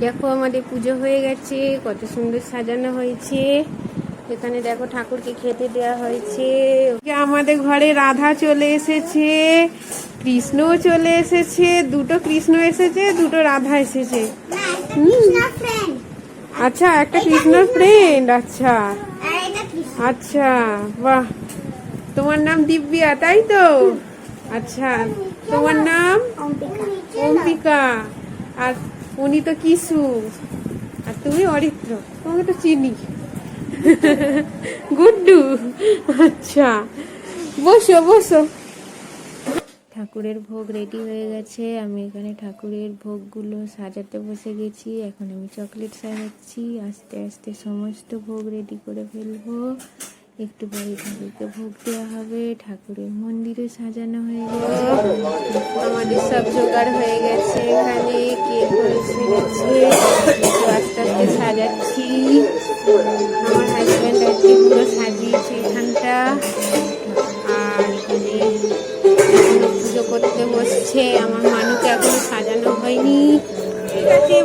দেখো আমাদের পুজো হয়ে গেছে, কত সুন্দর সাজানো হয়েছে। এখানে দেখো ঠাকুরকে খেতে দেওয়া হয়েছে। আমাদের ঘরে রাধা চলে এসেছে কৃষ্ণও চলে এসেছে, দুটো কৃষ্ণ এসেছে, দুটো রাধা এসেছে। আচ্ছা একটা কৃষ্ণর ফ্রেন্ড আচ্ছা। কৃষ্ণ আচ্ছা বাহ। তোমার নাম দিব্যা, তাই তো? আচ্ছা তোমার নাম? অম্পিকা আর উনি তো কিশু। আর তুমি অরিত্র, তোমাকে তো চিনি। গুড্ডু। আচ্ছা বসো বসো। ঠাকুরের ভোগ রেডি হয়ে গেছে। আমি এখানে ঠাকুরের ভোগগুলো সাজাতে বসে গেছি। এখন আমি চকলেট সাজাচ্ছি। আস্তে আস্তে সমস্ত ভোগ রেডি করে ফেলব। একটু পরে ঠাকুরকে ভোগ দেওয়া হবে, ঠাকুরের মন্দিরে সাজানো হয়ে গেছে। আমাদের সব জোগাড় হয়ে গেছে এখানে কেক এসে গেছে আস্তে আস্তে সাজাচ্ছি। আমার হাজব্যান্ড আজকে পুরো সাজিয়েছে এখানটা। আর এখানে পুজো করতে বসছে। আমার মানুকে এখনও সাজানো হয়নি। ঠিক আছে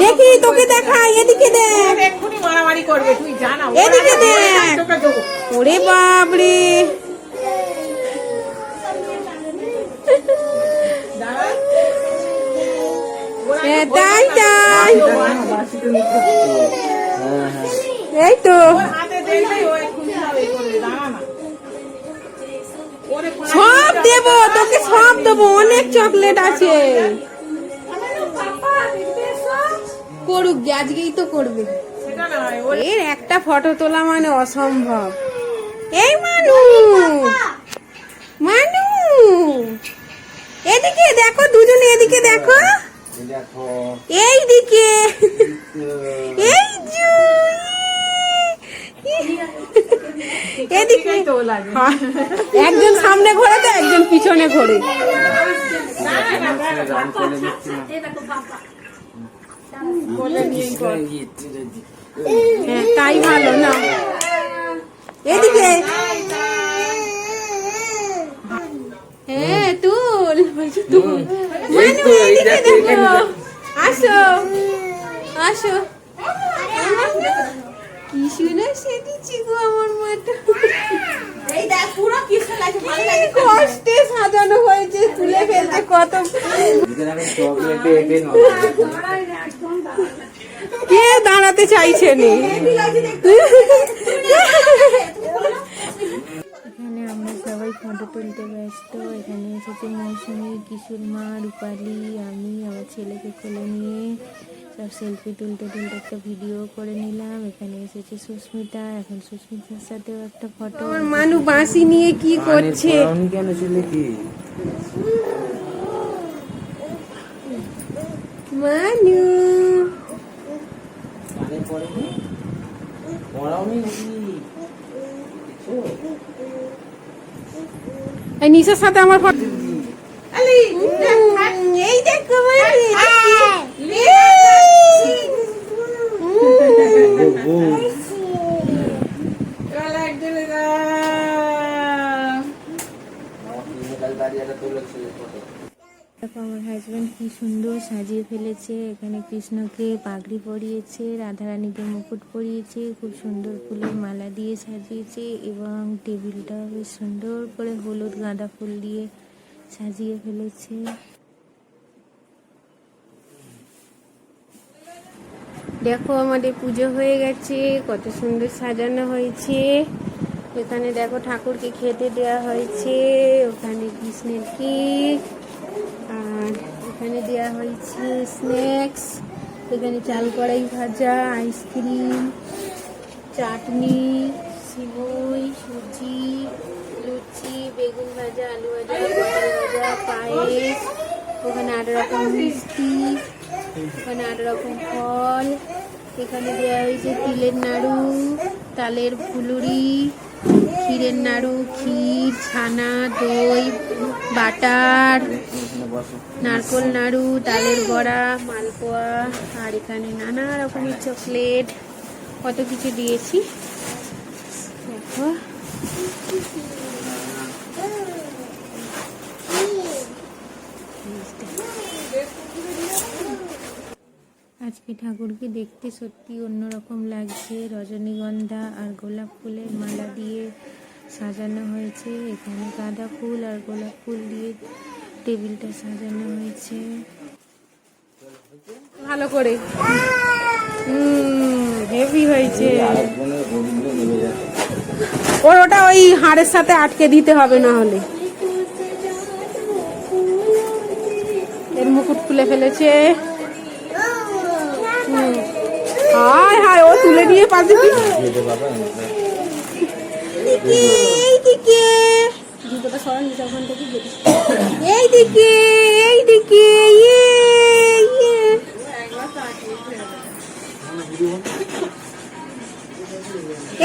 দেখি তোকে দেখা এদিকে দেখ। এক্ষুনি মারামারি করবে তুই জানা এদিকে দেখ। ওরে বাপরে। হ্যাঁ, তাই তাই। এই তো। সব দেব তোকে সব দেবো অনেক চকলেট আছে। করুক আজকেই তো করবে এর একটা ফটো তোলা মানে অসম্ভব এই মানু মানু এদিকে দেখো দুজনে এদিকে দেখো এই দিকে এই এদিকে হ্যাঁ, একজন সামনে ঘোরে তো একজন পিছনে ঘোরে হ্যাঁ তাই ভালো না? এদিকে। হ্যাঁ তুল বলছি তুল। মানু এদিকে দেখো আসো আসো। কি শুনে আমার মাটা কষ্টে সাজানো হয়েছে তুলে ফেলতে কত কে দাঁড়াতে চাইছে নি? এখানে আমরা সবাই ফটো তুলতে ব্যস্ত। এখানে এসেছে মৌসুমি কিশোর মা রূপালি আমি আমার ছেলেকে কোলে নিয়ে সব সেলফি তুলতে তুলতে একটা ভিডিও করে নিলাম। এখানে এসেছে সুস্মিতা এখন সুস্মিতার সাথেও একটা ফটো মানু বাঁশি নিয়ে কি করছে? কেন ছিল কি? মানু! পড়েনি পড়াওনি নাকি? এই নিশার সাথে আমার ফটো এই দেখো দাঁড়িয়ে তুলেছে ফটো। দেখো, আমার হাজব্যান্ড কি সুন্দর সাজিয়ে ফেলেছে। এখানে কৃষ্ণকে পাগড়ি পরিয়েছে, রাধারানীকে মুকুট পরিয়েছে, খুব সুন্দর ফুলের মালা দিয়ে সাজিয়েছে এবং টেবিলটাও বেশ সুন্দর করে হলুদ গাঁদা ফুল দিয়ে সাজিয়ে ফেলেছে। দেখো, আমাদের পুজো হয়ে গেছে, কত সুন্দর সাজানো হয়েছে। এখানে দেখো, ঠাকুরকে খেতে দেওয়া হয়েছে, ওখানে কৃষ্ণের কেক। এখানে দেওয়া হয়েছে স্ন্যাক্স, এখানে চাল কড়াই ভাজা, আইসক্রিম, চাটনি, সিমই, সুজি, লুচি, বেগুন ভাজা, আলু ভাজা, পটল ভাজা, পায়েস ওখানে আট রকম মিষ্টি ওখানে আট রকম ফল, এখানে দেওয়া হয়েছে তিলের নাড়ু, তালের ফুলুরি ক্ষীরের নাড়ু, ক্ষীর, ছানা, দই, বাটার, নারকোল নাড়ু, ডালের বড়া, মালপোয়া, আর এখানে নানা রকমের চকলেট। কত কিছু দিয়েছি। দেখো। আজকে ঠাকুরকে দেখতে সত্যি অন্যরকম লাগছে। রজনীগন্ধা আর গোলাপ ফুলের মালা দিয়ে সাজানো হয়েছে। এখানে গাঁদা ফুল আর গোলাপ ফুল দিয়ে টেবিলটা সাজানো হয়েছে। ভালো করে। হেভি হয়েছে। ওর ওটা ওই হাড়ের সাথে আটকে দিতে হবে না হলে। এর মুকুট খুলে ফেলেছে। নিয়ে পাশে এই দিকে। এই দিকে ইয়ে ইয়ে।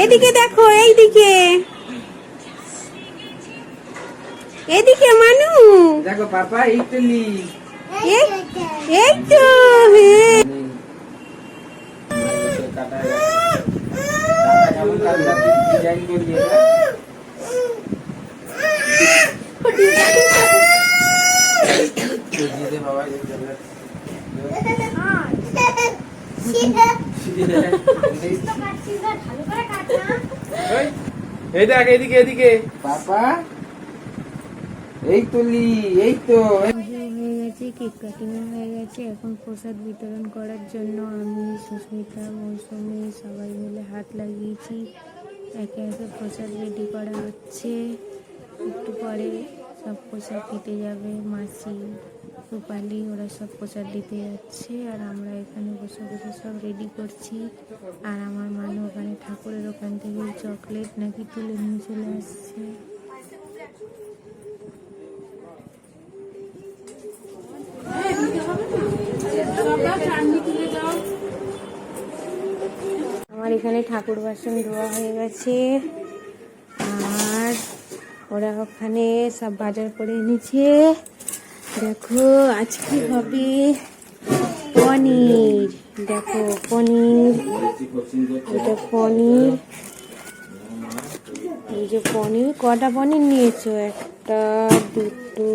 এদিকে দেখো এইদিকে এদিকে মানু। দেখো পাপা এই তো নি এই এই তো হ্যাঁ। বাবা এই দেখ এদিকে এদিকে পাপা এই তুলি এই তো। হয়ে গেছে, কেক কাটিংও হয়ে গেছে। এখন প্রসাদ বিতরণ করার জন্য আমি সুস্মিতা, মৌসুমি সবাই মিলে হাত লাগিয়েছি। একে একে প্রসাদ রেডি করা হচ্ছে। একটু পরে সব প্রসাদ দিতে যাবে মাসি, রূপালি, ওরা সব প্রসাদ দিতে যাচ্ছে। আর আমরা এখানে বসে বসে সব রেডি করছি। আর আমার মানু ওখানে ঠাকুরের ওখান থেকে চকলেট নাকি তুলে নিয়ে চলে আসছে। আমার এখানে ঠাকুর বাসন ধোয়া হয়ে গেছে। আর ওরা ওখানে সব বাজার করে এনেছে। দেখো আজকে হবে? পনির। দেখো, পনির। এটা পনির। এই যে পনির, কটা পনির নিয়েছো? একটা, দুটো,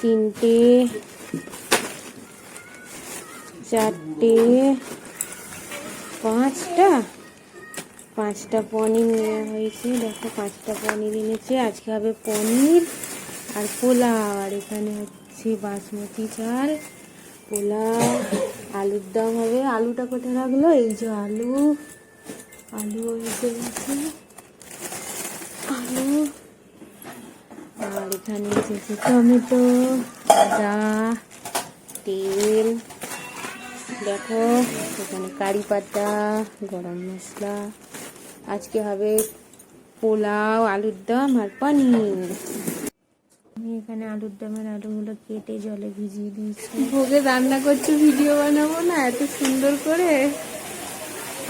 তিনটে, চারটে পাঁচটা? পাঁচটা পনির নেওয়া হয়েছে। দেখো, পাঁচটা পনির এনেছে। আজকে হবে পনির আর পোলাও। আর এখানে হচ্ছে বাসমতি চাল, পোলাও, আলুর দাম হবে। আলুটা কোথায় রাখল? এই যে আলু। আলু গেছে আলু। আর এখানে এসেছে টমেটো, আদা, তেল। দেখো, এখানে কারি পাতা, গরম মশলা, আজকে হবে পোলাও, আলুর দম আর পনির। আমি এখানে আলুর দমের আলুগুলো কেটে জলে ভিজিয়ে দিয়েছি। ভোগে রান্না করছ, ভিডিও বানাবো না? এত সুন্দর করে।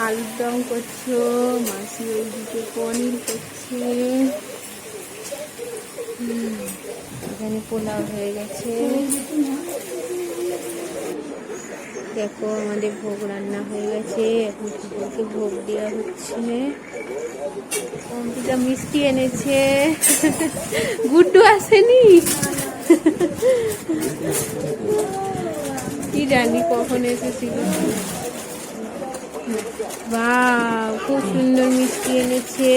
আলুর দম করছ, মাসি ওইদিকে পনির করছে। এখানে পোলাও হয়ে গেছে। দেখো আমাদের ভোগ রান্না হয়ে গেছে। এখন ঠাকুরকে ভোগ দেওয়া হচ্ছে। অম্পিতা মিষ্টি এনেছে। গুড্ডু আসেনি? কি জানি কখন এসেছিল। বা খুব সুন্দর মিষ্টি এনেছে।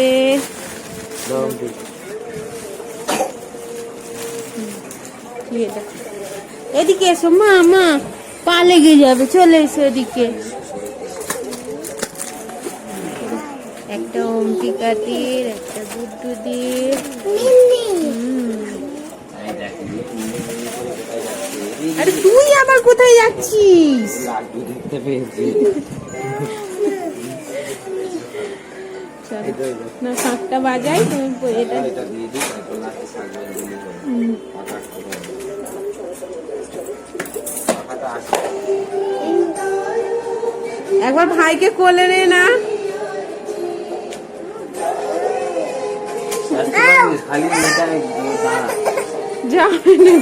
এদিকে এসো মা মা। পা লেগে যাবে চলে এসো এদিকে। একটা অম্পিকাতির একটা গুড্ডুদির আরে তুই আবার কোথায় যাচ্ছিস? দেখতে পেয়েছি। না সাতটা বাজাই তুমি এটা একবার ভাইকে কোলে নে না।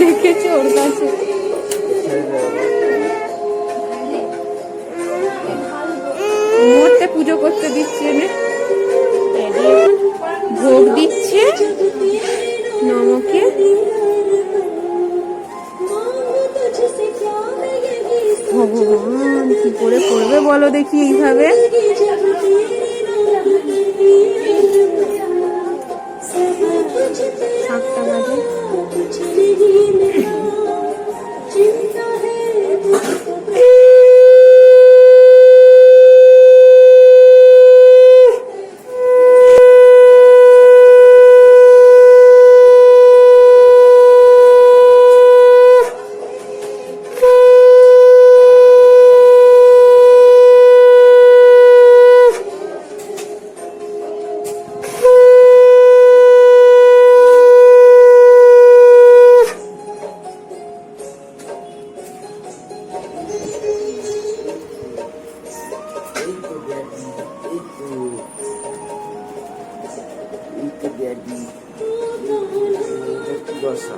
দেখেছ ওর কাছে পুজো করতে দিচ্ছে নে। ভোগ দিচ্ছে। নমকে। ভগবান কি করে করবে বলো দেখি এইভাবে? সাতটা বাজে। এই তো ড্যাডি দশা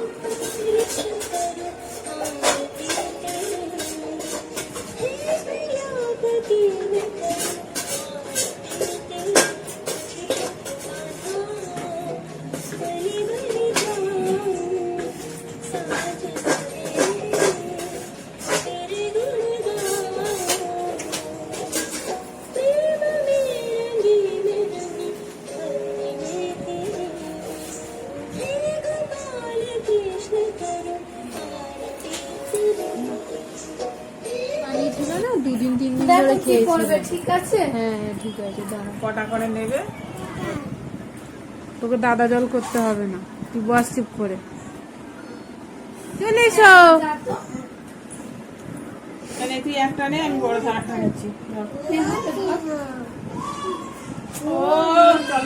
খেয়েছি। ঠিক আছে? হ্যাঁ হ্যাঁ ঠিক আছে দাঁড়া। কটা করে নেবে? তোকে দাদা জল করতে হবে না। তুই বস চুপ করে। চলে এসো তাহলে তুই একটা নে আমি বড় থালাটা নিচ্ছি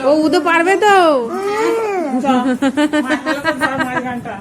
ও উদে পারবে তো। গানটা